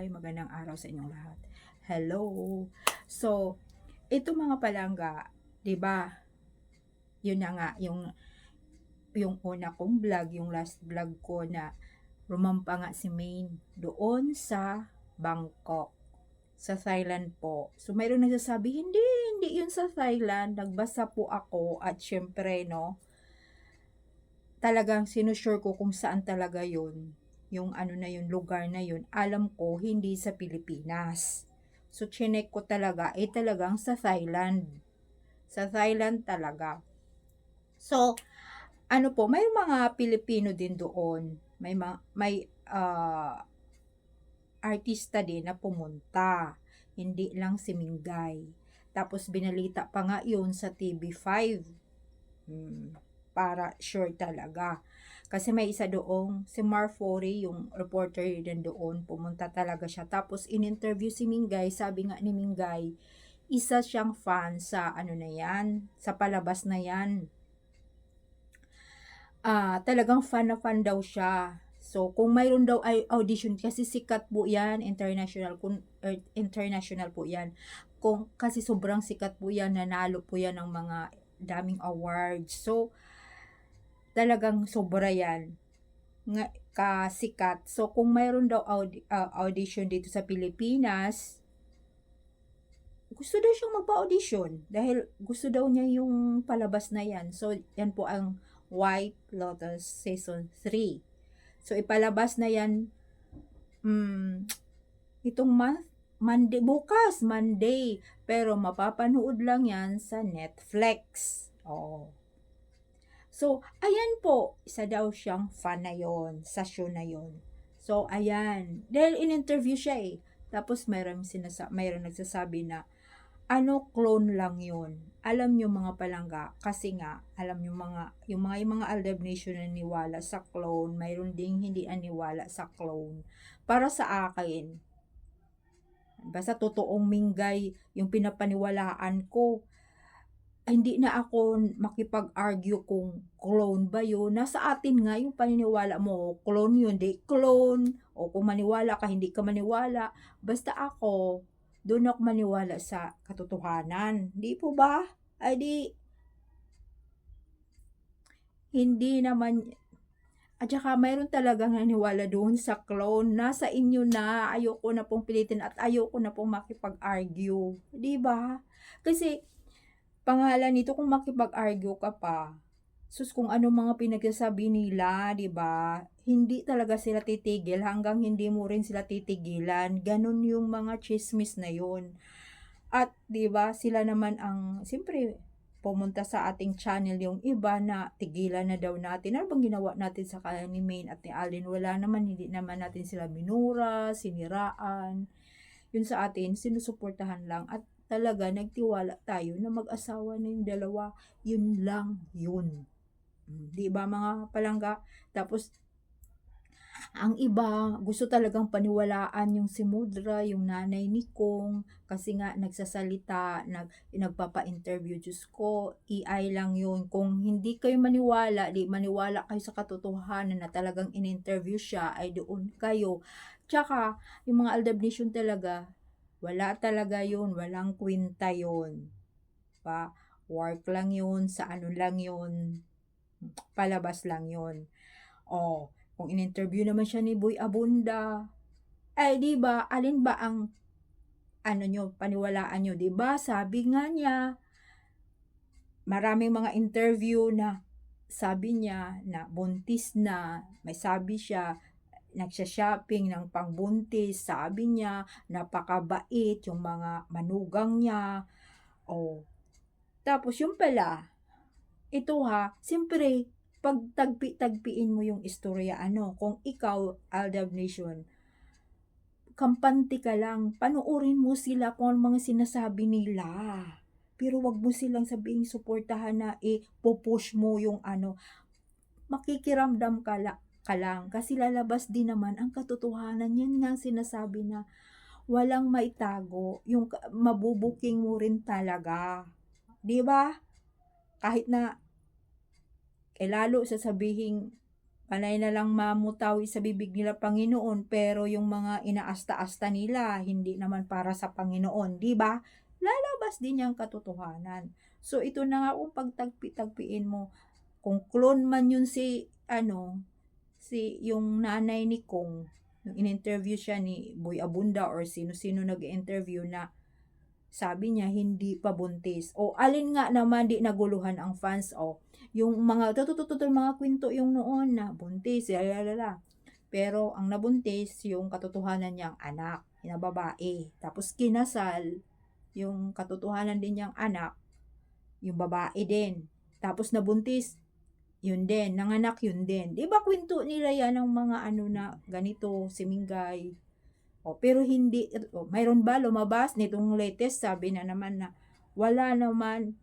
Hi, magandang araw sa inyong lahat. Hello. So, ito mga palangga, 'di ba? Yun na nga yung yung una kong vlog, yung last vlog ko na rumampa nga si Maine doon sa Bangkok sa Thailand po. So, mayroong nagsasabi, hindi, hindi yun sa Thailand. Nagbasa po ako at syempre, no, talagang sinusure ko kung saan talaga yun. Yung ano na yun, lugar na yun. Alam ko, hindi sa Pilipinas. So, chinek ko talaga, eh talagang sa Thailand. Sa Thailand talaga. So, ano po, may mga Pilipino din doon. May mga, may, ah, artista din na pumunta. Hindi lang si Mingay. Tapos binalita pa nga yun sa TV5. Hmm, para sure talaga. Kasi may isa doong, si Marfori, yung reporter din doon, pumunta talaga siya. Tapos in-interview si Mingay, sabi nga ni Mingay, isa siyang fan sa ano na yan, sa palabas na yan. Ah, talagang fan na fan daw siya. So, kung mayroon daw ay audition, kasi sikat po yan, international, kung, er, international po yan. Kung, kasi sobrang sikat po yan, nanalo po yan ng mga daming awards. So, talagang sobra yan. Nga, kasikat. So, kung mayroon daw audi- ah, audition dito sa Pilipinas, gusto daw siyang magpa-audition dahil gusto daw niya yung palabas na yan. So, yan po ang White Lotus Season 3. So, ipalabas na yan mm, itong month, Monday, bukas, Monday. Pero mapapanood lang yan sa Netflix. Oh. So, ayan po, isa daw siyang fan na yon sa show na yon. So, ayan. Dahil in-interview siya eh. Tapos mayroong, sinasa mayroong nagsasabi na, ano, clone lang yun. Alam nyo mga palangga, kasi nga, alam nyo mga, yung mga, yung mga Aldab Nation na niwala sa clone, mayroon ding hindi aniwala sa clone. Para sa akin, basta totoong minggay yung pinapaniwalaan ko, hindi na ako makipag-argue kung clone ba yun. Nasa atin nga yung paniniwala mo, clone yun, di clone. O kung maniwala ka, hindi ka maniwala. Basta ako, doon ako maniwala sa katotohanan. Di po ba? Ay di, hindi naman, at saka mayroon talagang naniwala doon sa clone. Nasa inyo na, ayoko na pong pilitin at ayoko na pong makipag-argue. Di ba? Kasi, pangalan nito kung makipag-argue ka pa, sus kung ano mga pinagsasabi nila, 'di ba? Hindi talaga sila titigil hanggang hindi mo rin sila titigilan. Ganun yung mga chismis na 'yon. At 'di ba, sila naman ang siyempre pumunta sa ating channel yung iba na tigilan na daw natin. Ano bang ginawa natin sa kanila ni Maine at ni Alden? Wala naman, hindi naman natin sila minura, siniraan. Yun sa atin, sinusuportahan lang. At talaga nagtiwala tayo na mag-asawa na yung dalawa, yun lang yun. Mm, Di ba mga palangga? Tapos, ang iba, gusto talagang paniwalaan yung si Mudra, yung nanay ni Kong, kasi nga nagsasalita, nag, nagpapa-interview, Diyos ko, AI lang yun. Kung hindi kayo maniwala, di maniwala kayo sa katotohanan na talagang in-interview siya, ay doon kayo. Tsaka, yung mga Aldab Nation talaga, wala talaga yun, walang kwenta yun. Pa, work lang yun, sa ano lang yun, palabas lang yun. O, kung in-interview naman siya ni Boy Abunda, ay di ba, alin ba ang ano nyo, paniwalaan nyo, di ba? Sabi nga niya, maraming mga interview na sabi niya na buntis na, may sabi siya, nagsha-shopping ng pangbuntis, sabi niya, napakabait yung mga manugang niya. O, tapos yung pala, ito ha, siyempre, pag tagpi-tagpiin mo yung istorya, ano, kung ikaw, Aldab Nation, kampante ka lang, panuorin mo sila kung ano mga sinasabi nila. Pero wag mo silang sabihin suportahan na eh, pupush mo yung ano, makikiramdam ka, la, ka lang. Kasi lalabas din naman ang katotohanan. Yan nga sinasabi na walang maitago. Yung mabubuking mo rin talaga. Di ba? Kahit na eh lalo sasabihin panay na lang mamutawi sa bibig nila Panginoon, pero yung mga inaasta-asta nila, hindi naman para sa Panginoon, di ba? Lalabas din yung katotohanan. So, ito na nga kung pagtagpi-tagpiin mo, kung clone man yun si, ano, si, yung nanay ni Kong, nung in-interview siya ni Boy Abunda or sino-sino nag-interview na sabi niya hindi pa buntis. O alin nga naman di naguluhan ang fans o yung mga tututututol mga kwento yung noon na buntis, lalala. Pero ang nabuntis yung katotohanan niyang anak, na babae. Tapos kinasal yung katotohanan din niyang anak, yung babae din. Tapos nabuntis, yun din, nanganak yun din. Di ba kwento nila yan ng mga ano na ganito, si Mingay. O, pero hindi, o, mayroon ba lumabas nitong latest, sabi na naman na wala naman,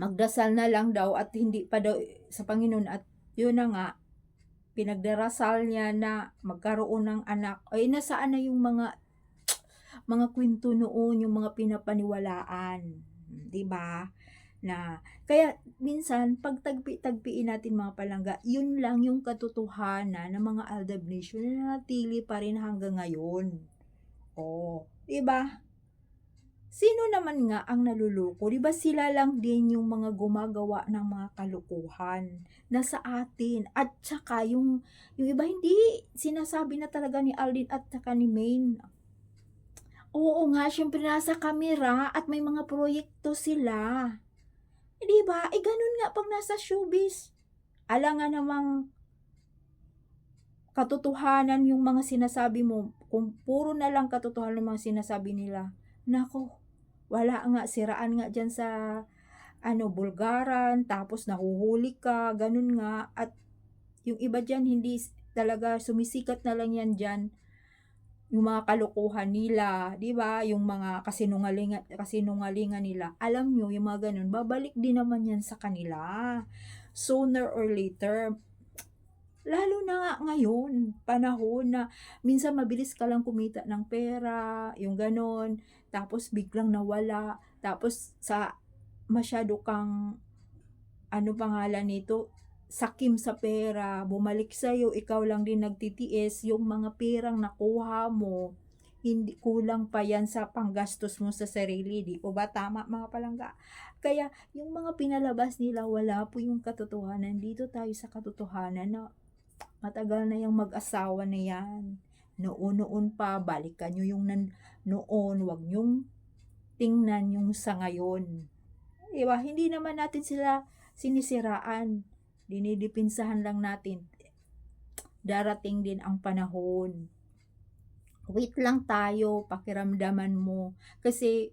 magdasal na lang daw at hindi pa daw sa Panginoon at yun na nga, pinagdarasal niya na magkaroon ng anak. Ay, nasaan na yung mga mga kwento noon, yung mga pinapaniwalaan. 'Di ba? Na, kaya minsan, pag tagpi-tagpiin natin mga palangga, yun lang yung katotohanan ng mga Aldab Nation na natili pa rin hanggang ngayon. Oh, 'di ba? Sino naman nga ang naluloko? 'Di ba sila lang din yung mga gumagawa ng mga kalukuhan na sa atin at saka yung yung iba hindi sinasabi na talaga ni Aldin at saka ni Maine. Oo nga, syempre nasa kamera at may mga proyekto sila. Eh, 'Di ba? Eh ganun nga pag nasa showbiz. Ala nga namang katotohanan yung mga sinasabi mo. Kung puro na lang katotohanan yung mga sinasabi nila. Nako, wala nga, siraan nga dyan sa ano, bulgaran, tapos nahuhuli ka, ganun nga. At yung iba dyan, hindi talaga sumisikat na lang yan dyan yung mga kalokohan nila, 'di ba? Yung mga kasinungalingan kasinungalingan nila. Alam nyo, yung mga ganun, babalik din naman yan sa kanila. Sooner or later, lalo na nga ngayon, panahon na minsan mabilis ka lang kumita ng pera, yung ganon, tapos biglang nawala, tapos sa masyado kang ano pangalan nito, sakim sa pera, bumalik sa'yo, ikaw lang din nagtitiis, yung mga perang nakuha mo, hindi kulang pa yan sa panggastos mo sa sarili, di po ba tama mga palangga? Kaya yung mga pinalabas nila, wala po yung katotohanan. Dito tayo sa katotohanan na matagal na yung mag-asawa na yan. Noon-noon pa, balikan nyo yung nan noon, wag nyong tingnan yung sa ngayon. Diba? Hindi naman natin sila sinisiraan. Dinidipinsahan lang natin. Darating din ang panahon. Wait lang tayo, pakiramdaman mo. Kasi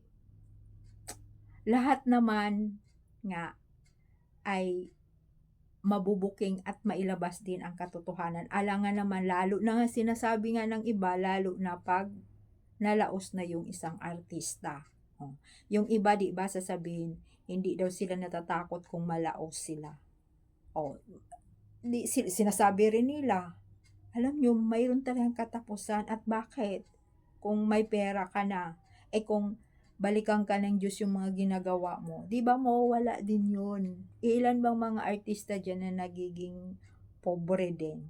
lahat naman nga ay mabubuking at mailabas din ang katotohanan. Alangan naman, lalo na nga sinasabi nga ng iba, lalo na pag nalaos na yung isang artista. Oh. Yung iba, di ba, sasabihin, hindi daw sila natatakot kung malaos sila. Oh, di, sinasabi rin nila, alam nyo, mayroon talagang katapusan at bakit? Kung may pera ka na, eh kung balikan ka ng Diyos yung mga ginagawa mo, di ba mawawala din yun? Ilan bang mga artista dyan na nagiging pobre din?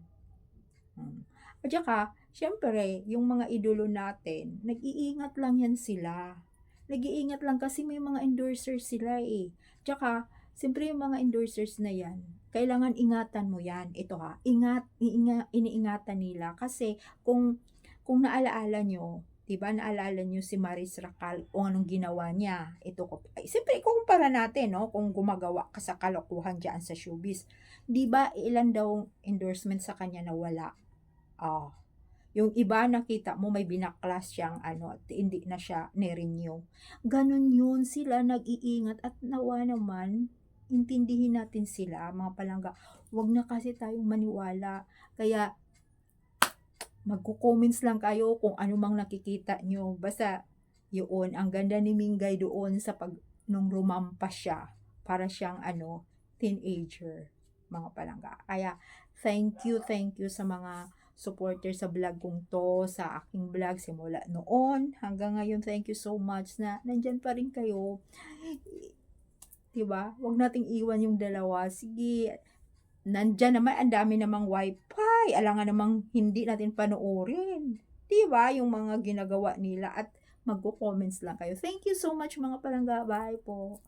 Hmm. At saka, syempre, yung mga idolo natin, nag-iingat lang yan sila. Nag-iingat lang kasi may mga endorsers sila eh. Tsaka, siyempre yung mga endorsers na yan, kailangan ingatan mo yan. Ito ha, ingat, iinga, iniingatan nila. Kasi, kung, kung naalaala nyo, Diba, naalala nyo si Maris Racal o anong ginawa niya. Ito ko, siyempre, kumpara natin, no, kung gumagawa ka sa kalokohan dyan sa showbiz. Diba, ilan daw endorsement sa kanya na wala. Oh, yung iba nakita mo may binaklas siyang ano at hindi na siya ni-renew. Ganun yun sila nag-iingat at nawa naman intindihin natin sila mga palangga. Huwag na kasi tayong maniwala. Kaya magko-comments lang kayo kung ano mang nakikita nyo. Basta yun, ang ganda ni Mingay doon sa pag nung rumampas siya para siyang ano, teenager mga palangga. Kaya thank you, thank you sa mga supporter sa vlog kong to, sa aking vlog simula noon hanggang ngayon. Thank you so much na nandyan pa rin kayo. 'Di ba? Huwag nating iwan yung dalawa. Sige, Nandyan naman, ang dami namang wifi. Alangan namang hindi natin panoorin. 'Di ba? Yung mga ginagawa nila at magko-comments lang kayo. Thank you so much mga palangga. Bye po.